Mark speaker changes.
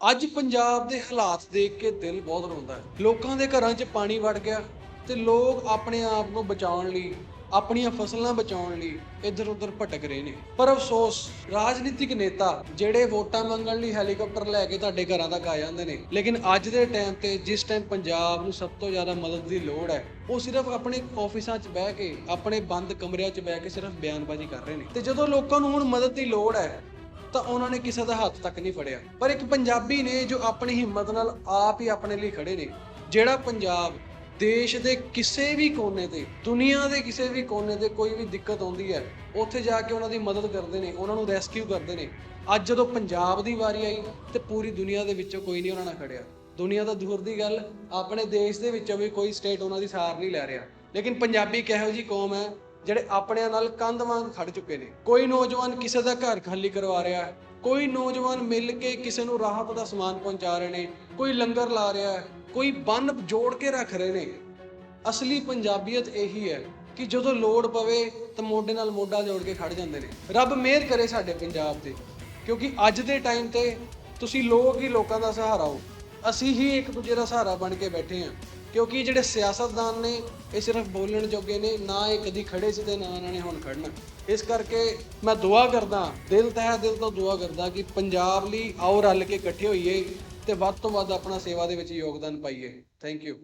Speaker 1: ਅੱਜ ਪੰਜਾਬ ਦੇ ਹਾਲਾਤ ਦੇਖ ਕੇ ਦਿਲ ਬਹੁਤ ਰੋਂਦਾ ਹੈ। ਲੋਕਾਂ ਦੇ ਘਰਾਂ 'ਚ ਪਾਣੀ ਵੜ ਗਿਆ ਤੇ ਲੋਕ ਆਪਣੇ ਆਪ ਨੂੰ ਬਚਾਉਣ ਲਈ, ਆਪਣੀਆਂ ਫਸਲਾਂ ਬਚਾਉਣ ਲਈ ਇੱਧਰ ਉੱਧਰ ਭਟਕ ਰਹੇ ਨੇ। ਪਰ ਅਫਸੋਸ, ਰਾਜਨੀਤਿਕ ਨੇਤਾ ਜਿਹੜੇ ਵੋਟਾਂ ਮੰਗਣ ਲਈ ਹੈਲੀਕਾਪਟਰ ਲੈ ਕੇ ਤੁਹਾਡੇ ਘਰਾਂ ਤੱਕ ਆ ਜਾਂਦੇ ਨੇ, ਲੇਕਿਨ ਅੱਜ ਦੇ ਟਾਈਮ ਤੇ ਜਿਸ ਟਾਈਮ ਪੰਜਾਬ ਨੂੰ ਸਭ ਤੋਂ ਜ਼ਿਆਦਾ ਮਦਦ ਦੀ ਲੋੜ ਹੈ, ਉਹ ਸਿਰਫ ਆਪਣੇ ਆਫਿਸਾਂ 'ਚ ਬਹਿ ਕੇ, ਆਪਣੇ ਬੰਦ ਕਮਰਿਆਂ 'ਚ ਬਹਿ ਕੇ ਸਿਰਫ ਬਿਆਨਬਾਜ਼ੀ ਕਰ ਰਹੇ ਨੇ। ਤੇ ਜਦੋਂ ਲੋਕਾਂ ਨੂੰ ਹੁਣ ਮਦਦ ਦੀ ਲੋੜ ਹੈ ਤਾਂ ਉਹਨਾਂ ਨੇ ਕਿਸੇ ਦਾ ਹੱਥ ਤੱਕ ਨਹੀਂ ਫੜਿਆ। ਪਰ ਇੱਕ ਪੰਜਾਬੀ ਨੇ ਜੋ ਆਪਣੀ ਹਿੰਮਤ ਨਾਲ ਆਪ ਹੀ ਆਪਣੇ ਲਈ ਖੜੇ ਨੇ, ਜਿਹੜਾ ਪੰਜਾਬ ਦੇਸ਼ ਦੇ ਕਿਸੇ ਵੀ ਕੋਨੇ ਤੇ, ਦੁਨੀਆ ਦੇ ਕਿਸੇ ਵੀ ਕੋਨੇ ਤੇ ਕੋਈ ਵੀ ਦਿੱਕਤ ਆਉਂਦੀ ਹੈ, ਉੱਥੇ ਜਾ ਕੇ ਉਹਨਾਂ ਦੀ ਮਦਦ ਕਰਦੇ ਨੇ, ਉਹਨਾਂ ਨੂੰ ਰੈਸਕਿਊ ਕਰਦੇ ਨੇ। ਅੱਜ ਜਦੋਂ ਪੰਜਾਬ ਦੀ ਵਾਰੀ ਆਈ ਤੇ ਪੂਰੀ ਦੁਨੀਆ ਦੇ ਵਿੱਚੋਂ ਕੋਈ ਨਹੀਂ ਉਹਨਾਂ ਨਾਲ ਖੜਿਆ। ਦੁਨੀਆ ਦਾ ਦੂਰ ਦੀ ਗੱਲ, ਆਪਣੇ ਦੇਸ਼ ਦੇ ਵਿੱਚੋਂ ਵੀ ਕੋਈ ਸਟੇਟ ਉਹਨਾਂ ਦੀ ਸਾਰ ਨਹੀਂ ਲੈ ਰਿਹਾ। ਲੇਕਿਨ ਪੰਜਾਬੀ ਕਿਹੋ ਇਹੋ ਜੀ ਕੌਮ ਹੈ ਜਿਹੜੇ ਆਪਣਿਆਂ ਨਾਲ ਕੰਧ ਵਾਂਗ ਖੜ ਚੁੱਕੇ ਨੇ। ਕੋਈ ਨੌਜਵਾਨ ਕਿਸੇ ਦਾ ਘਰ ਖਾਲੀ ਕਰਵਾ ਰਿਹਾ ਹੈ। ਕੋਈ ਨੌਜਵਾਨ ਮਿਲ ਕੇ ਕਿਸੇ ਨੂੰ ਰਾਹਤ ਦਾ ਸਮਾਨ ਪਹੁੰਚਾ ਰਹੇ ਨੇ। ਕੋਈ ਲੰਗਰ ਲਾ ਰਿਹਾ ਹੈ। ਕੋਈ ਬੰਨ ਜੋੜ ਕੇ ਰੱਖ ਰਹੇ ਨੇ। ਅਸਲੀ ਪੰਜਾਬੀਅਤ ਇਹੀ ਹੈ ਕਿ ਜਦੋਂ ਲੋੜ ਪਵੇ ਤਾਂ ਮੋਢੇ ਨਾਲ ਮੋਢਾ ਜੋੜ ਕੇ ਖੜ ਜਾਂਦੇ ਨੇ। ਰੱਬ ਮਿਹਰ ਕਰੇ ਸਾਡੇ ਪੰਜਾਬ ਤੇ। ਕਿਉਂਕਿ ਅੱਜ ਦੇ ਟਾਈਮ ਤੇ ਤੁਸੀਂ ਲੋਕ ਹੀ ਲੋਕਾਂ ਦਾ ਸਹਾਰਾ ਹੋ। ਅਸੀਂ ਹੀ ਇੱਕ ਦੂਜੇ ਦਾ ਸਹਾਰਾ ਬਣ ਕੇ ਬੈਠੇ ਹਾਂ। ਕਿਉਂਕਿ ਜਿਹੜੇ ਸਿਆਸਤਦਾਨ ਨੇ, ਇਹ ਸਿਰਫ ਬੋਲਣ ਜੋਗੇ ਨੇ, ਨਾ ਇਹ ਕਦੀ ਖੜੇ ਸੀ ਤੇ ਨਾ ਇਹਨਾਂ ਨੇ ਹੁਣ ਖੜਨਾ। ਇਸ ਕਰਕੇ ਮੈਂ ਦੁਆ ਕਰਦਾ, ਦਿਲ ਤਹਿ ਦਿਲ ਤੋਂ ਦੁਆ ਕਰਦਾ ਕਿ ਪੰਜਾਬ ਲਈ ਆਓ ਰਲ ਕੇ ਇਕੱਠੇ ਹੋਈਏ ਤੇ ਵੱਧ ਤੋਂ ਵੱਧ ਆਪਣਾ ਸੇਵਾ ਦੇ ਵਿੱਚ ਯੋਗਦਾਨ ਪਾਈਏ। Thank you